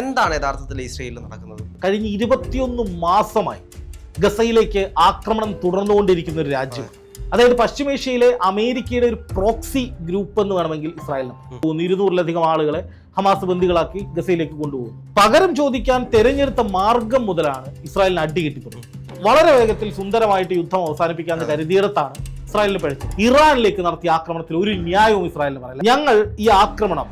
എന്താണ് യഥാർത്ഥത്തിൽ ഇസ്രയേലിൽ നടക്കുന്നത്? കഴിഞ്ഞ ഇരുപത്തിയൊന്ന് മാസമായി ഗസയിലേക്ക് ആക്രമണം തുടർന്നുകൊണ്ടിരിക്കുന്ന ഒരു രാജ്യം. അതായത് പശ്ചിമേഷ്യയിലെ അമേരിക്കയുടെ ഒരു പ്രോക്സി ഗ്രൂപ്പ് എന്ന് വേണമെങ്കിൽ ഇസ്രായേലിന് തോന്നുന്നു ഇരുന്നൂറിലധികം ആളുകളെ ഹമാസ് ബന്ദികളാക്കി ഗസയിലേക്ക് കൊണ്ടുപോകുന്നു. പകരം ചോദിക്കാൻ തെരഞ്ഞെടുത്ത മാർഗം മുതലാണ് ഇസ്രായേലിന് അടി കിട്ടിത്തുടങ്ങുന്നത് വളരെ വേഗത്തിൽ സുന്ദരമായിട്ട് യുദ്ധം അവസാനിപ്പിക്കാൻ കരുതിയിടത്താണ് ഇസ്രായേലിന് പഴിച്ചത്. ഇറാനിലേക്ക് നടത്തിയ ആക്രമണത്തിൽ ഒരു ന്യായവും ഇസ്രായേലിന് പറയില്ല ഞങ്ങൾ ഈ ആക്രമണം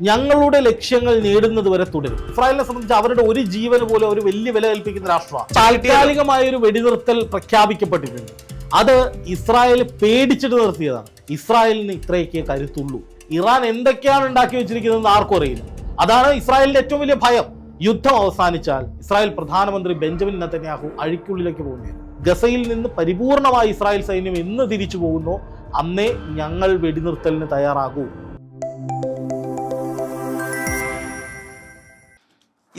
ഞങ്ങളുടെ ലക്ഷ്യങ്ങൾ നേടുന്നത് വരെ തുടരും. ഇസ്രായേലിനെ സംബന്ധിച്ച് അവരുടെ ഒരു ജീവന് പോലും ഒരു വലിയ വില കൽപ്പിക്കുന്ന രാഷ്ട്രമാണ്. താൽക്കാലികമായ ഒരു വെടിനിർത്തൽ പ്രഖ്യാപിക്കപ്പെട്ടിട്ടുണ്ട്. അത് ഇസ്രായേൽ പേടിച്ചിട്ട് നിർത്തിയതാണ്. ഇസ്രായേലിന് ഇത്രയൊക്കെ കരുത്തുള്ളൂ. ഇറാൻ എന്തൊക്കെയാണ് ഉണ്ടാക്കി വെച്ചിരിക്കുന്നതെന്ന് ആർക്കും അറിയില്ല. അതാണ് ഇസ്രായേലിന്റെ ഏറ്റവും വലിയ ഭയം. യുദ്ധം അവസാനിച്ചാൽ ഇസ്രായേൽ പ്രധാനമന്ത്രി ബെഞ്ചമിൻ നത്തന്യാഹു അഴിക്കുള്ളിലേക്ക് പോകുന്നു. ഗസയിൽ നിന്ന് പരിപൂർണമായി ഇസ്രായേൽ സൈന്യം എന്ന് തിരിച്ചു പോകുന്നു. അന്നേ ഞങ്ങൾ വെടിനിർത്തലിന് തയ്യാറാകൂ.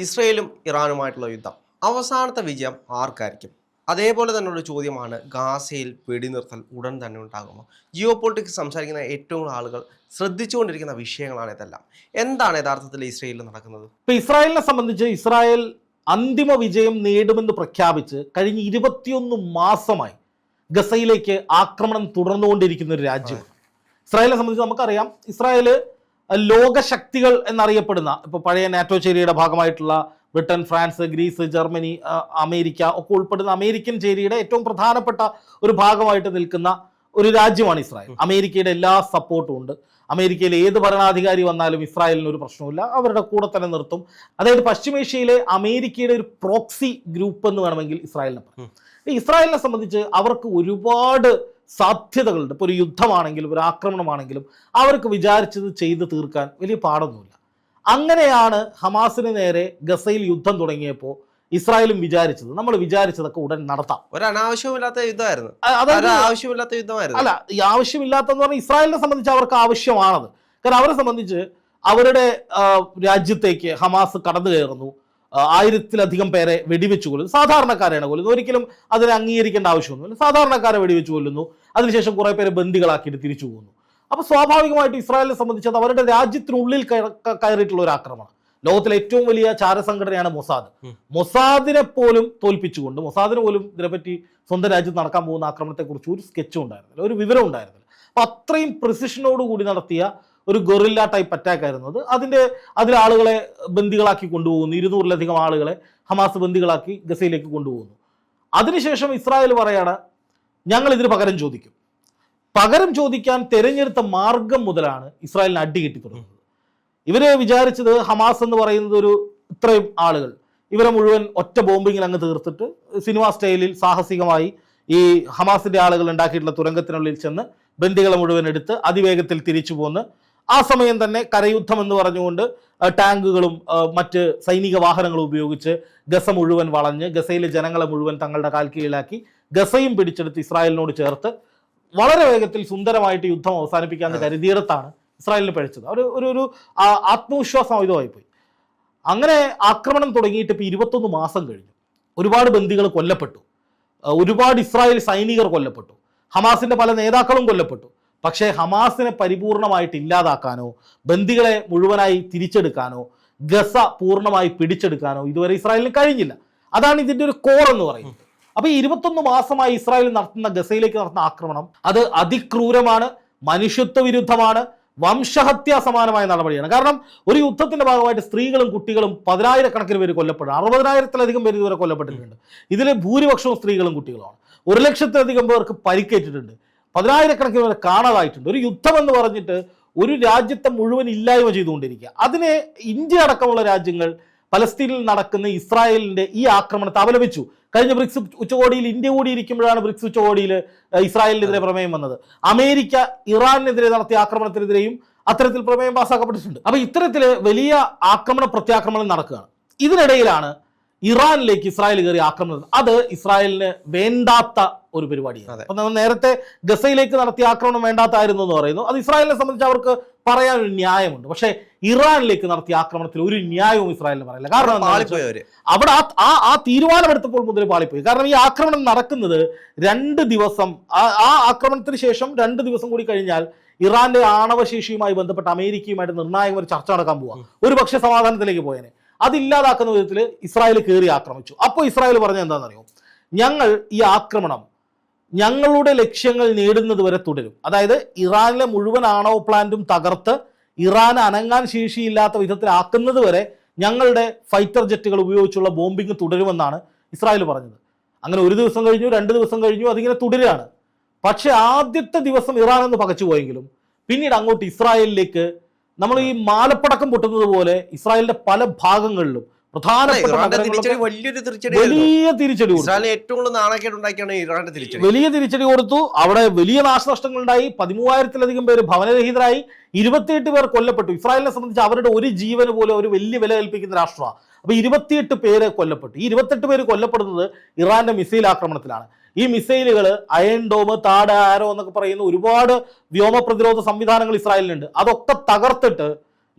ഇസ്രയേലും ഇറാനുമായിട്ടുള്ള യുദ്ധം. അവസാനത്തെ വിജയം ആർക്കായിരിക്കും? അതേപോലെ തന്നെയുള്ള ചോദ്യമാണ് ഗാസയിൽ വെടിനിർത്തൽ ഉടൻ തന്നെ ഉണ്ടാകുമോ? ജിയോ പൊളിറ്റിക്സ് സംസാരിക്കുന്ന ഏറ്റവും ആളുകൾ ശ്രദ്ധിച്ചുകൊണ്ടിരിക്കുന്ന വിഷയങ്ങളാണ് ഇതെല്ലാം. എന്താണ് യഥാർത്ഥത്തിൽ ഇസ്രയേലിൽ നടക്കുന്നത്? ഇപ്പൊ ഇസ്രായേലിനെ സംബന്ധിച്ച് ഇസ്രായേൽ അന്തിമ വിജയം നേടുമെന്ന് പ്രഖ്യാപിച്ച് കഴിഞ്ഞ ഇരുപത്തിയൊന്ന് മാസമായി ഗസയിലേക്ക് ആക്രമണം തുടർന്നുകൊണ്ടിരിക്കുന്ന ഒരു രാജ്യമാണ്. ഇസ്രായേലിനെ സംബന്ധിച്ച് നമുക്കറിയാം ഇസ്രായേൽ ലോകശക്തികൾ എന്നറിയപ്പെടുന്ന ഇപ്പോൾ പഴയ നാറ്റോ ചേരിയുടെ ഭാഗമായിട്ടുള്ള Britain France Greece Germany America ഒക്കെ ഉൾപ്പെടുന്ന അമേരിക്കൻ ചേരിയുടെ ഏറ്റവും പ്രധാനപ്പെട്ട ഒരു ഭാഗമായിട്ട് നിൽക്കുന്ന ഒരു രാജ്യമാണ് ഇസ്രായേൽ. അമേരിക്കയുടെ എല്ലാ സപ്പോർട്ടും ഉണ്ട്. അമേരിക്കയിൽ ഏത് ഭരണാധികാരി വന്നാലും ഇസ്രായേലിന് ഒരു പ്രശ്നമില്ല അവരുടെ കൂടെ തന്നെ നിർത്തും. അതായത് പശ്ചിമേഷ്യയിലെ അമേരിക്കയുടെ ഒരു പ്രോക്സി ഗ്രൂപ്പ് എന്ന് വേണമെങ്കിൽ ഇസ്രായേലിനെ പറയാം. ഇസ്രായേലിനെ സംബന്ധിച്ച് അവർക്ക് ഒരുപാട് സാധ്യതകളുണ്ട്. ഇപ്പോൾ ഒരു യുദ്ധമാണെങ്കിലും ഒരു ആക്രമണമാണെങ്കിലും അവർക്ക് വിചാരിച്ചത് ചെയ്ത് തീർക്കാൻ വലിയ പാടൊന്നുമില്ല. അങ്ങനെയാണ് ഹമാസിന് നേരെ ഗസയിൽ യുദ്ധം തുടങ്ങിയപ്പോൾ ഇസ്രായേലും വിചാരിച്ചത്. നമ്മൾ വിചാരിച്ചതൊക്കെ ഉടൻ നടത്താം. ഒരു അനാവശ്യമില്ലാത്ത യുദ്ധമായിരുന്നു അതായത് ആവശ്യമില്ലാത്ത യുദ്ധമായിരുന്നു. അല്ല ഈ ആവശ്യമില്ലാത്തെന്ന് പറഞ്ഞാൽ ഇസ്രായേലിനെ സംബന്ധിച്ച് അവർക്ക് ആവശ്യമാണത്. കാരണം അവരെ സംബന്ധിച്ച് അവരുടെ രാജ്യത്തേക്ക് ഹമാസ് കടന്നു കയറുന്നു ആയിരത്തിലധികം പേരെ വെടിവെച്ചു കൊല്ലുന്നു. സാധാരണക്കാരെയാണ് കൊല്ലുന്നത്. ഒരിക്കലും അതിനെ അംഗീകരിക്കേണ്ട ആവശ്യമൊന്നുമില്ല. സാധാരണക്കാരെ വെടിവെച്ച് കൊല്ലുന്നു. അതിനുശേഷം കുറേ പേരെ ബന്ദികളാക്കിയിട്ട് തിരിച്ചു പോകുന്നു. അപ്പൊ സ്വാഭാവികമായിട്ട് ഇസ്രായേലിനെ സംബന്ധിച്ച് അത് അവരുടെ രാജ്യത്തിനുള്ളിൽ കയറിയിട്ടുള്ള ഒരു ആക്രമണം. ലോകത്തിലെ ഏറ്റവും വലിയ ചാരസംഘടനയാണ് മൊസാദ്. മൊസാദിനെ പോലും തോൽപ്പിച്ചുകൊണ്ട് മൊസാദിനെ പോലും ഇതിനെപ്പറ്റി സ്വന്തം രാജ്യത്ത് നടക്കാൻ പോകുന്ന ആക്രമണത്തെക്കുറിച്ച് ഒരു സ്കെച്ചും ഉണ്ടായിരുന്നില്ല. ഒരു വിവരം ഉണ്ടായിരുന്നില്ല. അപ്പൊ അത്രയും പ്രിസിഷനോടുകൂടി നടത്തിയ ഒരു ഗൊറില്ല ടൈപ്പ് അറ്റാക്ക് ആയിരുന്നു അത്. അതിന്റെ അതിൽ ആളുകളെ ബന്ദികളാക്കി കൊണ്ടുപോകുന്നു. ഇരുന്നൂറിലധികം ആളുകളെ ഹമാസ് ബന്ദികളാക്കി ഗസയിലേക്ക് കൊണ്ടുപോകുന്നു. അതിനുശേഷം ഇസ്രായേൽ പറയാണ് ഞങ്ങൾ ഇതിന് പകരം ചോദിക്കും. പകരം ചോദിക്കാൻ തിരഞ്ഞെടുത്ത മാർഗം മുതലാണ് ഇസ്രായേലിന് അടി കിട്ടി തുടങ്ങുന്നത്. ഇവർ വിചാരിച്ചത് ഹമാസ് എന്ന് പറയുന്നത് ഒരു ഇത്രയും ആളുകൾ. ഇവരെ മുഴുവൻ ഒറ്റ ബോംബിങ്ങിൽ അങ്ങ് തീർത്തിട്ട് സിനിമാ സ്റ്റൈലിൽ സാഹസികമായി ഈ ഹമാസിന്റെ ആളുകൾ ഉണ്ടാക്കിയിട്ടുള്ള തുരങ്കത്തിനുള്ളിൽ ചെന്ന് ബന്ദികളെ മുഴുവൻ എടുത്ത് അതിവേഗത്തിൽ തിരിച്ചു പോന്ന് ആ സമയം തന്നെ കരയുദ്ധം എന്ന് പറഞ്ഞുകൊണ്ട് ടാങ്കുകളും മറ്റ് സൈനിക വാഹനങ്ങളും ഉപയോഗിച്ച് ഗസ മുഴുവൻ വളഞ്ഞ് ഗസയിലെ ജനങ്ങളെ മുഴുവൻ തങ്ങളുടെ കാൽ കീഴിലാക്കി ഗസയും പിടിച്ചെടുത്ത് ഇസ്രായേലിനോട് ചേർത്ത് വളരെ വേഗത്തിൽ സുന്ദരമായിട്ട് യുദ്ധം അവസാനിപ്പിക്കാമെന്ന് കരുതിയിടത്താണ് ഇസ്രായേലിന് പഴിച്ചത്. അവർ ഒരു ഒരു ആത്മവിശ്വാസം ആയുധമായിപ്പോയി അങ്ങനെ ആക്രമണം തുടങ്ങിയിട്ട് ഇപ്പോൾ ഇരുപത്തൊന്ന് മാസം കഴിഞ്ഞു. ഒരുപാട് ബന്ദികൾ കൊല്ലപ്പെട്ടു. ഒരുപാട് ഇസ്രായേൽ സൈനികർ കൊല്ലപ്പെട്ടു. ഹമാസിന്റെ പല നേതാക്കളും കൊല്ലപ്പെട്ടു. പക്ഷേ ഹമാസിനെ പരിപൂർണമായിട്ട് ഇല്ലാതാക്കാനോ ബന്ദികളെ മുഴുവനായി തിരിച്ചെടുക്കാനോ ഗസ പൂർണമായി പിടിച്ചെടുക്കാനോ ഇതുവരെ ഇസ്രായേലിന് കഴിഞ്ഞില്ല. അതാണ് ഇതിന്റെ ഒരു കോർ എന്ന് പറയുന്നത്. അപ്പൊ ഈ ഇരുപത്തൊന്ന് മാസമായി ഇസ്രായേൽ നടത്തുന്ന ഗസയിലേക്ക് നടത്തുന്ന ആക്രമണം അത് അതിക്രൂരമാണ് മനുഷ്യത്വ വിരുദ്ധമാണ് വംശഹത്യാ സമാനമായ നടപടിയാണ്. കാരണം ഒരു യുദ്ധത്തിന്റെ ഭാഗമായിട്ട് സ്ത്രീകളും കുട്ടികളും പതിനായിരക്കണക്കിന് പേര് കൊല്ലപ്പെടും അറുപതിനായിരത്തിലധികം പേര് ഇതുവരെ കൊല്ലപ്പെട്ടിട്ടുണ്ട്. ഇതിൽ ഭൂരിപക്ഷവും സ്ത്രീകളും കുട്ടികളുമാണ്. ഒരു ലക്ഷത്തിലധികം പേർക്ക് പരിക്കേറ്റിട്ടുണ്ട്. പതിനായിരക്കണക്കിന് പേരെ കാണാതായിട്ടുണ്ട്. ഒരു യുദ്ധം എന്ന് പറഞ്ഞിട്ട് ഒരു രാജ്യത്തെ മുഴുവൻ ഇല്ലായ്മ ചെയ്തുകൊണ്ടിരിക്കുക. അതിനെ ഇന്ത്യ അടക്കമുള്ള രാജ്യങ്ങൾ പലസ്തീനിൽ നടക്കുന്ന ഇസ്രായേലിന്റെ ഈ ആക്രമണത്തെ അപലപിച്ചു കഴിഞ്ഞ ബ്രിക്സ് ഉച്ചകോടിയിൽ ഇന്ത്യ കൂടി ഇരിക്കുമ്പോഴാണ് ബ്രിക്സ് ഉച്ചകോടിയിൽ ഇസ്രായേലിനെതിരെ പ്രമേയം വന്നത്. അമേരിക്ക ഇറാനെതിരെ നടത്തിയ ആക്രമണത്തിനെതിരെയും അത്തരത്തിൽ പ്രമേയം പാസ്സാക്കപ്പെട്ടിട്ടുണ്ട് അപ്പൊ ഇത്തരത്തിൽ വലിയ ആക്രമണ പ്രത്യാക്രമണം നടക്കുകയാണ്. ഇതിനിടയിലാണ് ഇറാനിലേക്ക് ഇസ്രായേൽ കയറി ആക്രമണം അത് ഇസ്രായേലിന് വേണ്ടാത്ത ഒരു പരിപാടിയാണ്. അപ്പൊ നമ്മൾ നേരത്തെ ഗസയിലേക്ക് നടത്തിയ ആക്രമണം വേണ്ടാത്തായിരുന്നു എന്ന് പറയുന്നു. അത് ഇസ്രായേലിനെ സംബന്ധിച്ച് അവർക്ക് പറയാൻ ഒരു ന്യായമുണ്ട്. പക്ഷേ ഇറാനിലേക്ക് നടത്തിയ ആക്രമണത്തിൽ ഒരു ന്യായവും ഇസ്രായേലിന് പറയില്ല. കാരണം അവിടെ ആ ആ തീരുമാനമെടുത്തപ്പോൾ മുതൽ പാളിപ്പോയി. കാരണം ഈ ആക്രമണം നടക്കുന്നത് രണ്ട് ദിവസം ആ- ആ ആക്രമണത്തിന് ശേഷം രണ്ട് ദിവസം കൂടി കഴിഞ്ഞാൽ ഇറാന്റെ ആണവശേഷിയുമായി ബന്ധപ്പെട്ട് അമേരിക്കയുമായിട്ട് നിർണായക ഒരു ചർച്ച നടക്കാൻ പോവാം. ഒരു പക്ഷേ സമാധാനത്തിലേക്ക് പോയേനെ. അതില്ലാതാക്കുന്ന വിധത്തിൽ ഇസ്രായേൽ കയറി ആക്രമിച്ചു. അപ്പോൾ ഇസ്രായേൽ പറഞ്ഞ എന്താണെന്നറിയോ? ഞങ്ങൾ ഈ ആക്രമണം ഞങ്ങളുടെ ലക്ഷ്യങ്ങൾ നേടുന്നത് വരെ തുടരും. അതായത് ഇറാനിലെ മുഴുവൻ ആണവ പ്ലാന്റും തകർത്ത് ഇറാൻ അനങ്ങാൻ ശേഷിയില്ലാത്ത വിധത്തിലാക്കുന്നത് വരെ ഞങ്ങളുടെ ഫൈറ്റർ ജെറ്റുകൾ ഉപയോഗിച്ചുള്ള ബോംബിംഗ് തുടരുമെന്നാണ് ഇസ്രായേൽ പറഞ്ഞത്. അങ്ങനെ ഒരു ദിവസം കഴിഞ്ഞു രണ്ട് ദിവസം കഴിഞ്ഞു അതിങ്ങനെ തുടരുകയാണ്. പക്ഷേ ആദ്യത്തെ ദിവസം ഇറാൻ എന്ന് പകച്ചു പോയെങ്കിലും പിന്നീട് അങ്ങോട്ട് ഇസ്രായേലിലേക്ക് നമ്മൾ ഈ മാലപ്പടക്കം പൊട്ടുന്നത് പോലെ ഇസ്രായേലിന്റെ പല ഭാഗങ്ങളിലും തിരിച്ചടി വലിയ തിരിച്ചടി കൊടുത്തു. ഏറ്റവും കൂടുതൽ ഇറാന്റെ തിരിച്ചടി. വലിയ തിരിച്ചടി കൊടുത്തു. അവിടെ വലിയ നാശനഷ്ടങ്ങൾ ഉണ്ടായി പതിമൂവായിരത്തിലധികം പേര് ഭവനരഹിതരായി. ഇരുപത്തിയെട്ട് പേർ കൊല്ലപ്പെട്ടു. ഇസ്രായേലിനെ സംബന്ധിച്ച് അവരുടെ ഒരു ജീവന് പോലും ഒരു വലിയ വില കൽപ്പിക്കുന്ന രാഷ്ട്രമാണ് അപ്പൊ ഇരുപത്തിയെട്ട് പേര് കൊല്ലപ്പെട്ടു. ഈ ഇരുപത്തെട്ട് പേര് കൊല്ലപ്പെടുന്നത് ഇറാന്റെ മിസൈൽ ആക്രമണത്തിലാണ്. ഈ മിസൈലുകൾ അയൺ ഡോം താട് ആരോ എന്നൊക്കെ പറയുന്ന ഒരുപാട് വ്യോമ പ്രതിരോധ സംവിധാനങ്ങൾ ഇസ്രായേലിനുണ്ട് അതൊക്കെ തകർത്തിട്ട്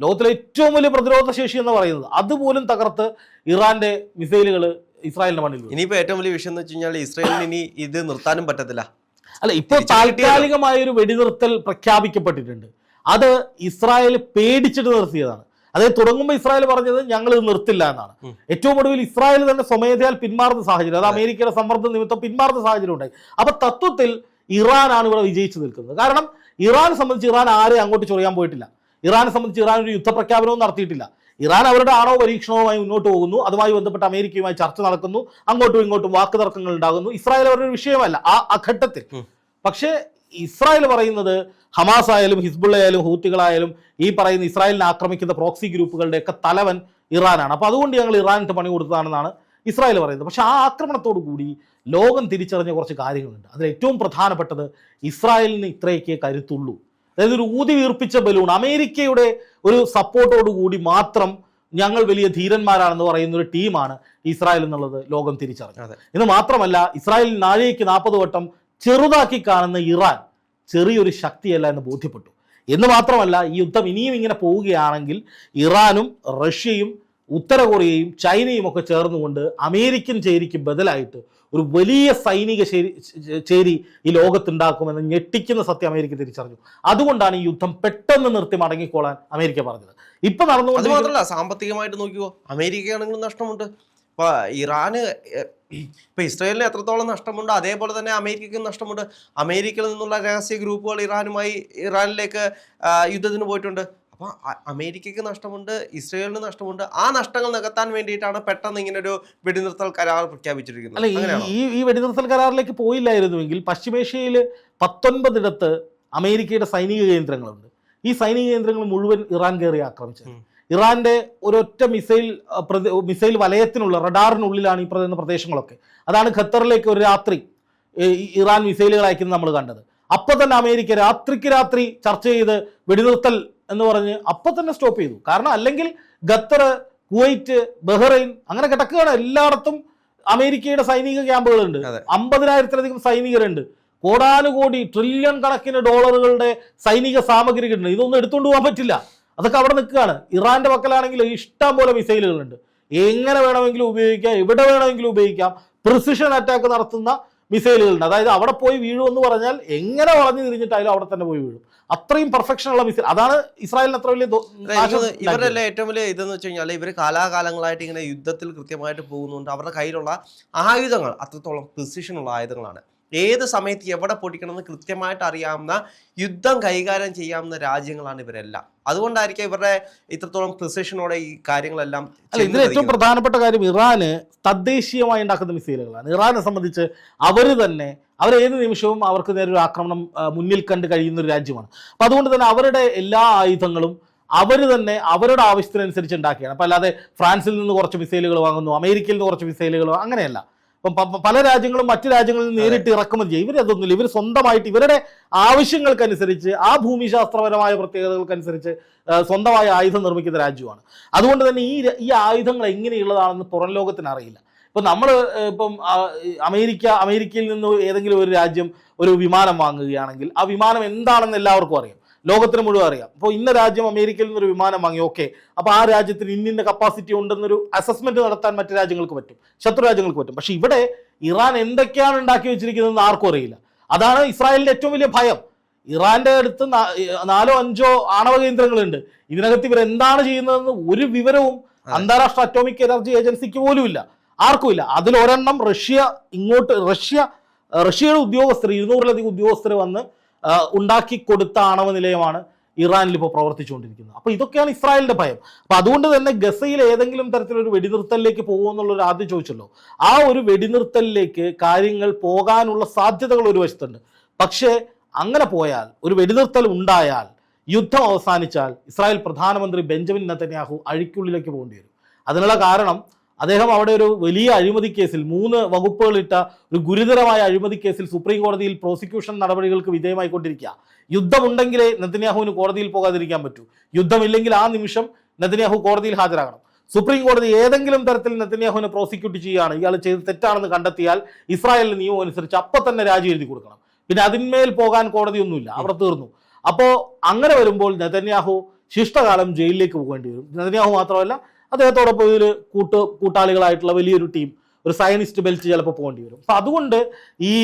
ലോകത്തിലെ ഏറ്റവും വലിയ പ്രതിരോധ ശേഷി എന്ന് പറയുന്നത് അതുപോലും തകർത്ത് ഇറാന്റെ മിസൈലുകൾ ഇസ്രായേലിന്റെ മണ്ണിൽ. ഇനിയിപ്പോ ഏറ്റവും വലിയ വിഷയം എന്ന് വെച്ച് കഴിഞ്ഞാൽ ഇസ്രായേലിന് ഇനി ഇത് നിർത്താനും പറ്റത്തില്ല അല്ല ഇപ്പൊ. താൽക്കാലികമായ ഒരു വെടിനിർത്തൽ പ്രഖ്യാപിക്കപ്പെട്ടിട്ടുണ്ട് അത് ഇസ്രായേൽ പേടിച്ചിട്ട് നിർത്തിയതാണ് അതായത് തുടങ്ങുമ്പോൾ ഇസ്രായേൽ പറഞ്ഞത് ഞങ്ങൾ ഇത് നിർത്തില്ല എന്നാണ്. ഏറ്റവും ഒടുവിൽ ഇസ്രായേൽ തന്നെ സ്വമേധയാൽ പിന്മാറുന്ന സാഹചര്യം. അത് അമേരിക്കയുടെ സമ്മർദ്ദം നിമിത്തം പിന്മാറുന്ന സാഹചര്യം ഉണ്ടായി. അപ്പൊ തത്വത്തിൽ ഇറാനാണ് ഇവിടെ വിജയിച്ചു നിൽക്കുന്നത്. കാരണം ഇറാൻ സംബന്ധിച്ച് ഇറാൻ ആരെയും അങ്ങോട്ട് ചൊറിയാൻ പോയിട്ടില്ല. ഇറാനെ സംബന്ധിച്ച് ഇറാൻ ഒരു യുദ്ധപ്രഖ്യാപനവും നടത്തിയിട്ടില്ല. ഇറാൻ അവരുടെ ആണവ പരീക്ഷണവുമായി മുന്നോട്ട് പോകുന്നു. അതുമായി ബന്ധപ്പെട്ട് അമേരിക്കയുമായി ചർച്ച നടക്കുന്നു. അങ്ങോട്ടും ഇങ്ങോട്ടും വാക്ക് തർക്കങ്ങൾ ഉണ്ടാകുന്നു. ഇസ്രായേൽ അവരുടെ ഒരു വിഷയമല്ല. ആ ആ ഘട്ടത്തിൽ. പക്ഷേ ഇസ്രായേൽ പറയുന്നത് ഹമാസ് ആയാലും ഹിസ്ബുള്ളയായാലും ഹൂത്തികളായാലും ഈ പറയുന്ന ഇസ്രായേലിനെ ആക്രമിക്കുന്ന പ്രോക്സി ഗ്രൂപ്പുകളുടെയൊക്കെ തലവൻ ഇറാനാണ്. അപ്പോൾ അതുകൊണ്ട് ഞങ്ങൾ ഇറാനിട്ട് പണി കൊടുത്തതാണെന്നാണ് ഇസ്രായേൽ പറയുന്നത്. പക്ഷെ ആ ആക്രമണത്തോടു കൂടി ലോകം തിരിച്ചറിഞ്ഞ കുറച്ച് കാര്യങ്ങളുണ്ട്. അതിൽ ഏറ്റവും പ്രധാനപ്പെട്ടത് ഇസ്രായേലിന് ഇത്രയൊക്കെ കരുത്തുള്ളൂ. അതായത് ഒരു ഊതി വീർപ്പിച്ച ബലൂൺ അമേരിക്കയുടെ ഒരു സപ്പോർട്ടോടു കൂടി മാത്രം ഞങ്ങൾ വലിയ ധീരന്മാരാണെന്ന് പറയുന്ന ഒരു ടീമാണ് ഇസ്രായേൽ എന്നുള്ളത് ലോകം തിരിച്ചറിഞ്ഞത്. ഇത് മാത്രമല്ല ഇസ്രായേൽ നാഴേക്ക് നാൽപ്പത് വട്ടം ചെറുതാക്കി കാണുന്ന ഇറാൻ ചെറിയൊരു ശക്തിയല്ല എന്ന് ബോധ്യപ്പെട്ടു. എന്ന് മാത്രമല്ല ഈ യുദ്ധം ഇനിയും ഇങ്ങനെ പോവുകയാണെങ്കിൽ ഇറാനും റഷ്യയും ഉത്തര കൊറിയയും ചൈനയും ഒക്കെ ചേർന്നുകൊണ്ട് അമേരിക്കൻ ചേരിക്ക് ബദലായിട്ട് ഒരു വലിയ സൈനിക ശേരി ചേരി ഈ ലോകത്തുണ്ടാക്കുമെന്ന് ഞെട്ടിക്കുന്ന സത്യം അമേരിക്ക തിരിച്ചറിഞ്ഞു. അതുകൊണ്ടാണ് ഈ യുദ്ധം പെട്ടെന്ന് നിർത്തി മടങ്ങിക്കോളാൻ അമേരിക്ക പറഞ്ഞത്. ഇപ്പൊ നടന്നുകൊണ്ട് മാത്രമല്ല സാമ്പത്തികമായിട്ട് നോക്കിയോ അമേരിക്കയാണെങ്കിലും നഷ്ടമുണ്ട്. ഇപ്പൊ ഇറാന് ഇപ്പോൾ ഇപ്പൊ ഇസ്രായേലിന് എത്രത്തോളം നഷ്ടമുണ്ട് അതേപോലെ തന്നെ അമേരിക്കയ്ക്കും നഷ്ടമുണ്ട്. അമേരിക്കയിൽ നിന്നുള്ള രഹസ്യ ഗ്രൂപ്പുകൾ ഇറാനുമായി ഇറാനിലേക്ക് യുദ്ധത്തിന് പോയിട്ടുണ്ട്. അപ്പോൾ അമേരിക്കയ്ക്ക് നഷ്ടമുണ്ട് ഇസ്രയേലിന് നഷ്ടമുണ്ട്. ആ നഷ്ടങ്ങൾ നികത്താൻ വേണ്ടിയിട്ടാണ് പെട്ടെന്ന് ഇങ്ങനെ ഒരു വെടിനിർത്തൽ കരാർ പ്രഖ്യാപിച്ചിരിക്കുന്നത്. അല്ല ഈ- ഈ വെടിനിർത്തൽ കരാറിലേക്ക് പോയില്ലായിരുന്നുവെങ്കിൽ പശ്ചിമേഷ്യയിൽ പത്തൊൻപതിടത്ത് അമേരിക്കയുടെ സൈനിക കേന്ദ്രങ്ങളുണ്ട്. ഈ സൈനിക കേന്ദ്രങ്ങൾ മുഴുവൻ ഇറാൻ കയറി ആക്രമിച്ചത്. ഇറാന്റെ ഒരൊറ്റ മിസൈൽ മിസൈൽ വലയത്തിനുള്ള റഡാറിനുള്ളിലാണ് ഈ പറയുന്ന പ്രദേശങ്ങളൊക്കെ. അതാണ് ഖത്തറിലേക്ക് ഒരു രാത്രി ഇറാൻ മിസൈലുകൾ അയക്കുന്നത് നമ്മൾ കണ്ടത്. അപ്പൊ തന്നെ അമേരിക്ക രാത്രിക്ക് രാത്രി ചർച്ച ചെയ്ത് വെടിനിർത്തൽ എന്ന് പറഞ്ഞ് അപ്പൊ തന്നെ സ്റ്റോപ്പ് ചെയ്തു. കാരണം അല്ലെങ്കിൽ ഖത്തർ കുവൈറ്റ് ബഹ്റൈൻ അങ്ങനെ കിടക്കുകയാണ് എല്ലായിടത്തും അമേരിക്കയുടെ സൈനിക ക്യാമ്പുകളുണ്ട്. അമ്പതിനായിരത്തിലധികം സൈനികരുണ്ട്. കോടാനുകോടി ട്രില്യൺ കണക്കിന് ഡോളറുകളുടെ സൈനിക സാമഗ്രികളുണ്ട്. ഇതൊന്നും എടുത്തുകൊണ്ട് പോകാൻ പറ്റില്ല. അതൊക്കെ അവിടെ നിൽക്കുകയാണ്. ഇറാന്റെ പക്കലാണെങ്കിൽ ഇഷ്ടം പോലെ മിസൈലുകളുണ്ട്. എങ്ങനെ വേണമെങ്കിലും ഉപയോഗിക്കാം എവിടെ വേണമെങ്കിലും ഉപയോഗിക്കാം. പ്രിസിഷൻ അറ്റാക്ക് നടത്തുന്ന മിസൈലുകളുണ്ട്. അതായത് അവിടെ പോയി വീഴുമെന്ന് പറഞ്ഞാൽ എങ്ങനെ വളഞ്ഞു തിരിഞ്ഞിട്ടായാലും അവിടെ തന്നെ പോയി വീഴും. അത്രയും പെർഫെക്ഷൻ ഉള്ള മിസൈൽ. അതാണ് ഇസ്രായേലിന് അത്ര വലിയ. എല്ലാം ഏറ്റവും വലിയ ഇതെന്ന് വെച്ച് കഴിഞ്ഞാൽ ഇവർ കാലാകാലങ്ങളായിട്ട് ഇങ്ങനെ യുദ്ധത്തിൽ കൃത്യമായിട്ട് പോകുന്നുണ്ട്. അവരുടെ കയ്യിലുള്ള ആയുധങ്ങൾ അത്രത്തോളം പ്രിസിഷനുള്ള ആയുധങ്ങളാണ്. ഏത് സമയത്ത് എവിടെ പൊട്ടിക്കണമെന്ന് കൃത്യമായിട്ട് അറിയാവുന്ന യുദ്ധം കൈകാര്യം ചെയ്യാവുന്ന രാജ്യങ്ങളാണ് ഇവരെല്ലാം. അതുകൊണ്ടായിരിക്കും ഇവരുടെ ഇത്രത്തോളം പ്രിസിഷനോടെ ഈ കാര്യങ്ങളെല്ലാം അല്ല ഇതിൽ ഏറ്റവും പ്രധാനപ്പെട്ട കാര്യം ഇറാന് തദ്ദേശീയമായി ഉണ്ടാക്കുന്ന മിസൈലുകളാണ്. ഇറാനെ സംബന്ധിച്ച് അവർ തന്നെ അവർ ഏത് നിമിഷവും അവർക്ക് നേരെ ഒരു ആക്രമണം മുന്നിൽ കണ്ട് കഴിയുന്ന ഒരു രാജ്യമാണ്. അപ്പം അതുകൊണ്ട് തന്നെ അവരുടെ എല്ലാ ആയുധങ്ങളും അവർ തന്നെ അവരുടെ ആവശ്യത്തിനനുസരിച്ച് ഉണ്ടാക്കിയാണ്. അപ്പം അല്ലാതെ ഫ്രാൻസിൽ നിന്ന് കുറച്ച് മിസൈലുകൾ വാങ്ങുന്നു അമേരിക്കയിൽ നിന്ന് കുറച്ച് മിസൈലുകൾ അങ്ങനെയല്ല. ഇപ്പം പല രാജ്യങ്ങളും മറ്റു രാജ്യങ്ങളിൽ നേരിട്ട് ഇറക്കുമതി ചെയ്യും. ഇവരതൊന്നുമില്ല ഇവർ സ്വന്തമായിട്ട് ഇവരുടെ ആവശ്യങ്ങൾക്കനുസരിച്ച് ആ ഭൂമിശാസ്ത്രപരമായ പ്രത്യേകതകൾക്കനുസരിച്ച് സ്വന്തമായ ആയുധം നിർമ്മിക്കുന്ന രാജ്യമാണ്. അതുകൊണ്ട് തന്നെ ഈ ഈ ആയുധങ്ങൾ എങ്ങനെയുള്ളതാണെന്ന് പുറം ലോകത്തിന് അറിയില്ല. ഇപ്പം നമ്മൾ ഇപ്പം അമേരിക്ക അമേരിക്കയിൽ നിന്ന് ഏതെങ്കിലും ഒരു രാജ്യം ഒരു വിമാനം വാങ്ങുകയാണെങ്കിൽ ആ വിമാനം എന്താണെന്ന് എല്ലാവർക്കും അറിയാം. ലോകത്തിന് മുഴുവൻ അറിയാം. അപ്പോൾ ഇന്ന രാജ്യം അമേരിക്കയിൽ നിന്നൊരു വിമാനം വാങ്ങി ഓക്കെ. അപ്പോൾ ആ രാജ്യത്തിന് ഇന്നിന്റെ കപ്പാസിറ്റി ഉണ്ടെന്നൊരു അസസ്മെന്റ് നടത്താൻ മറ്റു രാജ്യങ്ങൾക്ക് പറ്റും. ശത്രു രാജ്യങ്ങൾക്ക് പറ്റും. പക്ഷേ ഇവിടെ ഇറാൻ എന്തൊക്കെയാണ് ഉണ്ടാക്കി വെച്ചിരിക്കുന്നതെന്ന് ആർക്കും അറിയില്ല. അതാണ് ഇസ്രായേലിന്റെ ഏറ്റവും വലിയ ഭയം. ഇറാന്റെ അടുത്ത് നാലോ അഞ്ചോ ആണവ കേന്ദ്രങ്ങളുണ്ട്. ഇതിനകത്ത് ഇവർ എന്താണ് ചെയ്യുന്നതെന്ന് ഒരു വിവരവും അന്താരാഷ്ട്ര അറ്റോമിക് എനർജി ഏജൻസിക്ക് പോലും ഇല്ല. ആർക്കും ഇല്ല. അതിലൊരെണ്ണം റഷ്യ ഇങ്ങോട്ട് റഷ്യ റഷ്യയുടെ ഉദ്യോഗസ്ഥർ ഇരുന്നൂറിലധികം ഉദ്യോഗസ്ഥർ വന്ന് ഉണ്ടാക്കി കൊടുത്ത ആണവ നിലയമാണ് ഇറാനിൽ ഇപ്പോൾ പ്രവർത്തിച്ചുകൊണ്ടിരിക്കുന്നത്. അപ്പോൾ ഇതൊക്കെയാണ് ഇസ്രായേലിന്റെ ഭയം. അപ്പോൾ അതുകൊണ്ട് തന്നെ ഗസയിൽ ഏതെങ്കിലും തരത്തിലൊരു വെടിനിർത്തലിലേക്ക് പോകുമെന്നുള്ളൊരു ആദ്യം ചോദിച്ചല്ലോ. ആ ഒരു വെടിനിർത്തലിലേക്ക് കാര്യങ്ങൾ പോകാനുള്ള സാധ്യതകൾ ഒരു വശത്തുണ്ട്. പക്ഷേ അങ്ങനെ പോയാൽ ഒരു വെടിനിർത്തൽ ഉണ്ടായാൽ യുദ്ധം അവസാനിച്ചാൽ ഇസ്രായേൽ പ്രധാനമന്ത്രി ബെഞ്ചമിൻ നത്തന്യാഹു അഴിക്കുള്ളിലേക്ക് പോകേണ്ടി വരും. അതിനുള്ള കാരണം അദ്ദേഹം അവിടെ ഒരു വലിയ അഴിമതി കേസിൽ മൂന്ന് വകുപ്പുകളിട്ട ഒരു ഗുരുതരമായ അഴിമതി കേസിൽ സുപ്രീം കോടതിയിൽ പ്രോസിക്യൂഷൻ നടപടികൾക്ക് വിധേയമായിക്കൊണ്ടിരിക്കുക. യുദ്ധമുണ്ടെങ്കിലേ നെതന്യാഹുവിന് കോടതിയിൽ പോകാതിരിക്കാൻ പറ്റൂ. യുദ്ധമില്ലെങ്കിൽ ആ നിമിഷം നെതന്യാഹു കോടതിയിൽ ഹാജരാകണം. സുപ്രീം കോടതി ഏതെങ്കിലും തരത്തിൽ നെതന്യാഹുവിനെ പ്രോസിക്യൂട്ട് ചെയ്യുകയാണ് ഇയാൾ ചെയ്ത് തെറ്റാണെന്ന് കണ്ടെത്തിയാൽ ഇസ്രായേലിന്റെ നിയമം അനുസരിച്ച് അപ്പം തന്നെ രാജി എഴുതി കൊടുക്കണം. പിന്നെ അതിന്മേൽ പോകാൻ കോടതിയൊന്നുമില്ല. അവിടെ തീർന്നു. അപ്പോൾ അങ്ങനെ വരുമ്പോൾ നെതന്യാഹു ശിഷ്ടകാലം ജയിലിലേക്ക് പോകേണ്ടി വരും. നെതന്യാഹു മാത്രമല്ല അദ്ദേഹത്തോടൊപ്പം ഇതിൽ കൂട്ട് കൂട്ടാളികളായിട്ടുള്ള വലിയൊരു ടീം ഒരു സയനിസ്റ്റ് ബെൽറ്റ് ചിലപ്പോൾ പോകേണ്ടി വരും. അപ്പം അതുകൊണ്ട് ഈ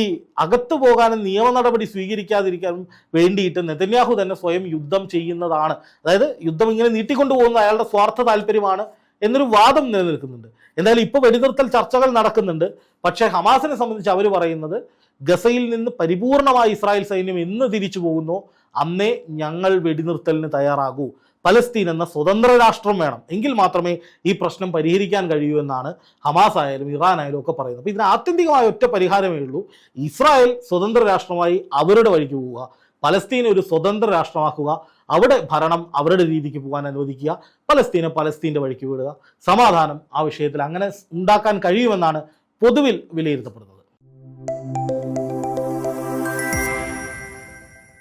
അകത്ത് പോകാനും നിയമ നടപടി സ്വീകരിക്കാതിരിക്കാനും വേണ്ടിയിട്ട് നെതന്യാഹു തന്നെ സ്വയം യുദ്ധം ചെയ്യുന്നതാണ്. അതായത് യുദ്ധം ഇങ്ങനെ നീട്ടിക്കൊണ്ടു പോകുന്ന അയാളുടെ സ്വാർത്ഥ താല്പര്യമാണ് എന്നൊരു വാദം നിലനിൽക്കുന്നുണ്ട്. എന്തായാലും ഇപ്പോൾ വെടിനിർത്തൽ ചർച്ചകൾ നടക്കുന്നുണ്ട്. പക്ഷേ ഹമാസിനെ സംബന്ധിച്ച് അവർ പറയുന്നത് ഗസയിൽ നിന്ന് പരിപൂർണമായി ഇസ്രായേൽ സൈന്യം എന്ന് തിരിച്ചു പോകുന്നു അന്നേ ഞങ്ങൾ വെടിനിർത്തലിന് തയ്യാറാകൂ. പലസ്തീൻ എന്ന സ്വതന്ത്ര രാഷ്ട്രം വേണം. എങ്കിൽ മാത്രമേ ഈ പ്രശ്നം പരിഹരിക്കാൻ കഴിയൂ എന്നാണ് ഹമാസ് ആയാലും ഇറാൻ ആയാലും ഒക്കെ പറയുന്നത്. അപ്പോൾ ഇതിന് ആത്യന്തികമായ ഒറ്റ പരിഹാരമേ ഉള്ളൂ. ഇസ്രായേൽ സ്വതന്ത്ര രാഷ്ട്രമായി അവരുടെ വഴിക്ക് പോവുക. പലസ്തീനെ ഒരു സ്വതന്ത്ര രാഷ്ട്രമാക്കുക. അവിടെ ഭരണം അവരുടെ രീതിക്ക് പോകാൻ അനുവദിക്കുക. പലസ്തീനെ പലസ്തീന്റെ വഴിക്ക് വിടുക. സമാധാനം ആ വിഷയത്തിൽ അങ്ങനെ ഉണ്ടാക്കാൻ കഴിയുമെന്നാണ് പൊതുവിൽ വിലയിരുത്തപ്പെടുന്നത്.